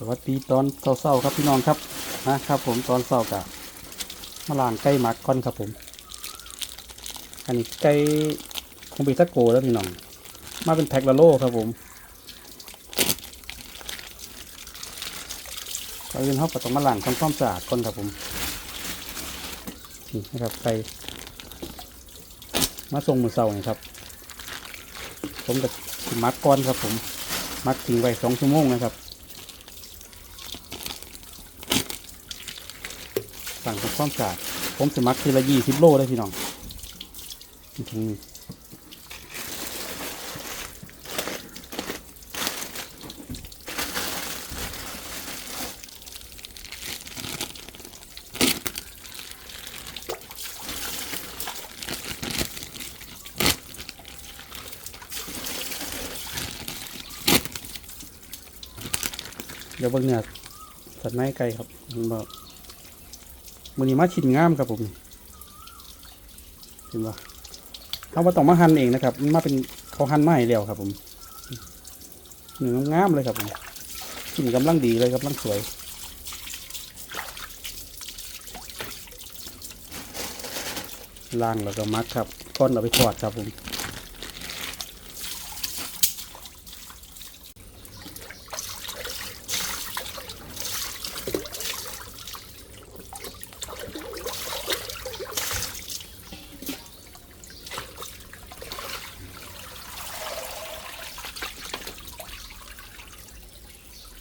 สวัสดีตอนเศร้าๆครับพี่น้องครับนะครับผมตอนเศร้ากะมาล่างไก่หมักก่อนครับผม อันนี้ไก่คงเป็นตะโกแล้วพี่น้อง มาเป็นแพ็คละโลครับผมก่อนอื่นเขาก็ต้องมาล้างทำความสะอาดก่อนครับผมนี่นะครับไก่มาส่งมือเศร้านี่ครับ ผมกับมักก่อนครับผม มักทิ้งไว้สองชั่วโมงนะครับ สั่งทำความสะอาดผมสมัครทีละยี่สิบโลได้พี่น้องอื้อหือเดี๋ยวเบิ่งเนี่ยสัตว์ไม้ไก่ครับมันบอก มือนี้มาชิ้นงามครับผมเห็นปะเขาว่าต้องมาหั่นเองนะครับมันมาเป็นเขาหั่นมาให้แล้วครับ ผมเนื้องามเลยครับผมชิ้นกำลังดีเลยกำลังสวยล่างแล้วก็มัดครับก้อนเอาไปทอดครับผม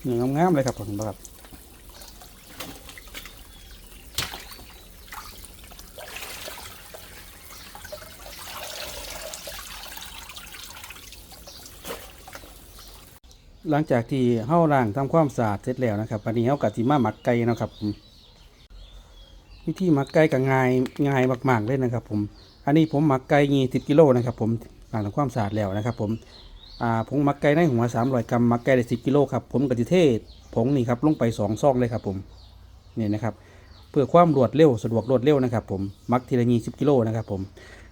เนื้องามๆเลยครับผมนะครับหลังจากที่เฮาล้างทำความสะอาดเสร็จแล้วนะครับวันนี้เฮากะสิมาหมักไก่นะครับผมวิธีหมักไก่ก็ง่ายง่ายมากๆเลยนะครับ ผม อันนี้ผมหมักไก่ยี่สิบกิโลนะครับ ผมล้างทำความสะอาดแล้วนะครับ ผม อ่าผงมักไก่ในหัวสามร้อยกรัมมักไก่ได้สิบกิโลครับผมกะทิเทศผงนี่ครับลงไปสองซองเลยครับผมนี่นะครับ เพื่อความรวดเร็วสะดวกรวดเร็วนะครับ ผมมักทีละยี่สิบกิโลนะครับผม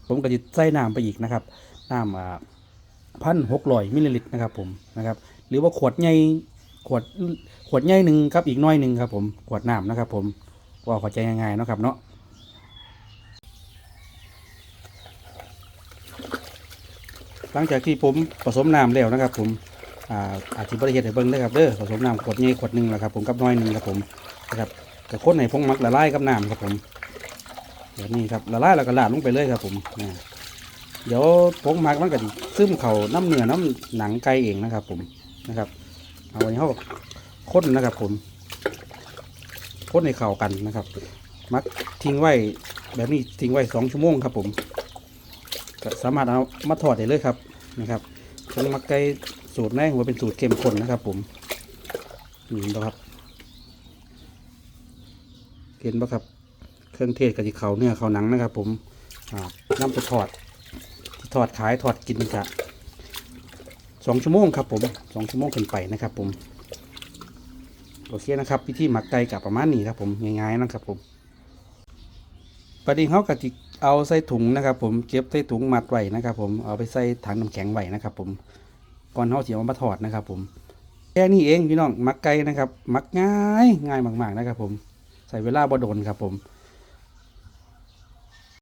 ผมกะทิใส่น้ำไปอีกนะครับน้ำอ่าพันหกร้อยมิลลิลิตรนะครับผมนะครับ หรือว่าขวดใหญ่ขวดขวดใหญ่หนึ่งครับอีกน้อยหนึ่งครับผมขวดน้ำนะครับ ผมว่าข้าใจง่ายๆนะครับเนาะ หลังจากที่ผมผสมน้ำแล้วนะครับ ผมอ่าอาจจะบริเหตุให้เบิ้งนะครับเด้อผสมน้ำขวดนี้ขวดหนึ่งแหละครับ ผมกับน้อยหนึ่งครับผมนะครับกับข้นในพงมักละลายกับน้ำครับผมแบบนี้ครับละลายแล้วก็ลาดลงไปเลยครับ ผมนะเดี๋ยวพงมักมันก็ซึมเข่าน้ำเนื้อน้ำหนังไก่เองนะครับ ผมนะครับ เอาไว้เขาข้นนะครับ ผมข้นในเข่ากันนะครับ มักทิ้งไว้แบบนี้ทิ้งไว้สองชั่วโมงครับผม ก็สามารถเอามาถอดได้เลยครับนะครับเครื่องมักไก่สูตรแรกว่าเป็นสูตรเข้มข้นนะครับ ผมนี่นะครับ เห็นปะครับ เครื่องเทศกับที่เขาเนื้อเขาหนังนะครับ ผมอ่านำไปทอดที่ทอดขายทอดกินกะสองชั่วโมงครับผมสองชั่วโมงขึ้นไปนะครับ ผมโอเคนะครับพิธีหมักไก่กับประมาณนี้ครับผมง่ายๆนะครับผม ประเดี๋ยวเขากะจิเอาใส่ถุงนะครับ ผมเก็บใส่ถุงมัดไว้นะครับ ผมเอาไปใส่ถังน้ำแข็งไว้นะครับ ผมก่อนเขาเสียมาถอดนะครับ ผมแค่นี้เองพี่น้องมักไก่นะครับ มักง่ายง่ายมากๆนะครับ ผมใส่เวลาบ่โดนครับ ผม